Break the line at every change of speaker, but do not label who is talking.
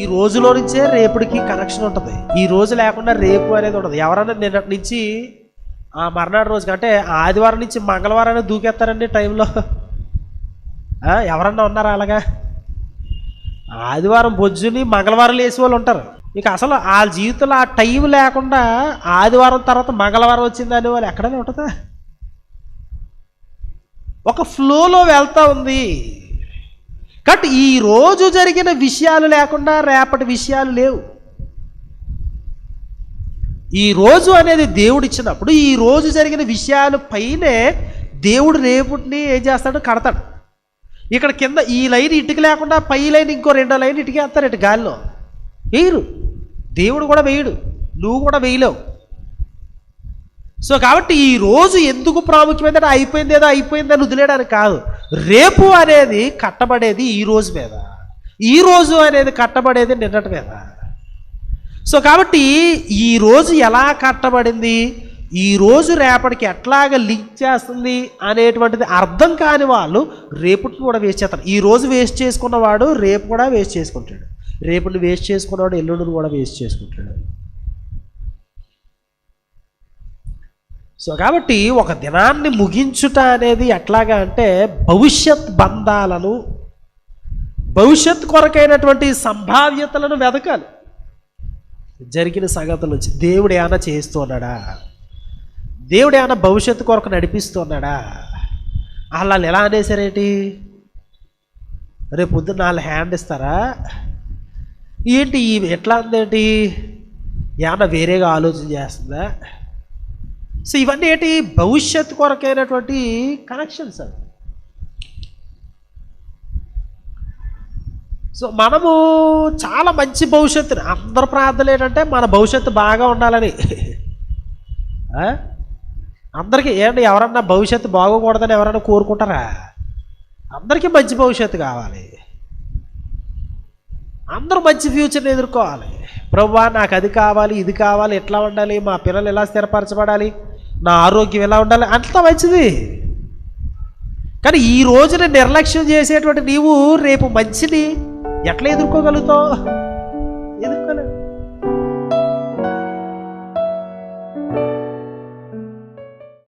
ఈ రోజులో నుంచే రేపుడికి కనెక్షన్ ఉంటుంది. ఈ రోజు లేకుండా రేపు అనేది ఉండదు. ఎవరన్నా నిన్నటి నుంచి ఆ మర్నాడు రోజు కంటే ఆదివారం నుంచి మంగళవారాన్ని దూకేస్తారండి టైంలో. ఎవరన్నా ఉన్నారా అలాగా? ఆదివారం బొజ్జుని మంగళవారం లేసే వాళ్ళు ఉంటారు. ఇక అసలు ఆ జీవితంలో ఆ టైం లేకుండా ఆదివారం తర్వాత మంగళవారం వచ్చింది అనే వాళ్ళు ఎక్కడైనా ఉంటుందా? ఒక ఫ్లోలో వెళ్తా ఉంది. కాబట్టి ఈ రోజు జరిగిన విషయాలు లేకుండా రేపటి విషయాలు లేవు. ఈ రోజు అనేది దేవుడు ఇచ్చినప్పుడు ఈ రోజు జరిగిన విషయాలు పైనే దేవుడు రేపుటిని ఏం చేస్తాడు? కడతాడు. ఇక్కడ కింద ఈ లైన్ ఇటుక లేకుండా పై లైన్ ఇంకో రెండో లైన్ ఇటుకేస్తారు ఇటు గాలిలో. వేయరు. దేవుడు కూడా వేయడు. నువ్వు కూడా వేయలేవు. సో కాబట్టి ఈ రోజు ఎందుకు ప్రాముఖ్యమైందంటే అయిపోయింది ఏదో అయిపోయిందని వదిలేయడానికి కాదు. రేపు అనేది కట్టబడేది ఈ రోజు మీద. ఈ రోజు అనేది కట్టబడేది నిన్నటి మీద. సో కాబట్టి ఈ రోజు ఎలా కట్టబడింది? ఈ రోజు రేపటికి ఎట్లాగ లింక్ చేస్తుంది అనేటువంటిది అర్థం కాని వాళ్ళు రేపటిని కూడా వేస్ట్ చేస్తారు. ఈ రోజు వేస్ట్ చేసుకున్నవాడు రేపు కూడా వేస్ట్ చేసుకుంటాడు. రేపుని వేస్ట్ చేసుకున్నవాడు ఎల్లుండిని కూడా వేస్ట్ చేసుకుంటాడు. సో కాబట్టి ఒక దినాన్ని ముగించుట అనేది ఎట్లాగా అంటే భవిష్యత్ బంధాలను భవిష్యత్ కొరకైనటువంటి సంభావ్యతలను వెతకాలి జరిగిన సంగతుల నుంచి దేవుడు ఏమైనా చేస్తున్నాడా దేవుడు ఏమైనా భవిష్యత్తు కొరకు నడిపిస్తున్నాడా? వాళ్ళు ఎలా అనేసారేంటి రేపు పొద్దున్న వాళ్ళు హ్యాండ్ ఇస్తారా? ఏంటి ఈ ఎట్లా ఉందేంటి ఏమైనా వేరేగా ఆలోచన చేస్తుందా? సో ఇవన్నీ ఏంటి? భవిష్యత్తు కొరకైనటువంటి కనెక్షన్స్ అవి. సో మనము చాలా మంచి భవిష్యత్తుని అందరు ప్రార్థనలు ఏంటంటే మన భవిష్యత్తు బాగా ఉండాలని. అందరికీ ఏంటి? ఎవరన్నా భవిష్యత్తు బాగోకూడదని ఎవరన్నా కోరుకుంటారా? అందరికీ మంచి భవిష్యత్తు కావాలి. అందరూ మంచి ఫ్యూచర్ని ఎదుర్కోవాలి. ప్రభువా నాకు అది కావాలి ఇది కావాలి ఎట్లా ఉండాలి? మా పిల్లలు ఎలా స్థిరపరచబడాలి? నా ఆరోగ్యం ఎలా ఉండాలి? అంత మంచిది. కానీ ఈ రోజున నిర్లక్ష్యం చేసేటువంటి నీవు రేపు మంచిది ఎట్లా ఎదుర్కోగలుగుతావు?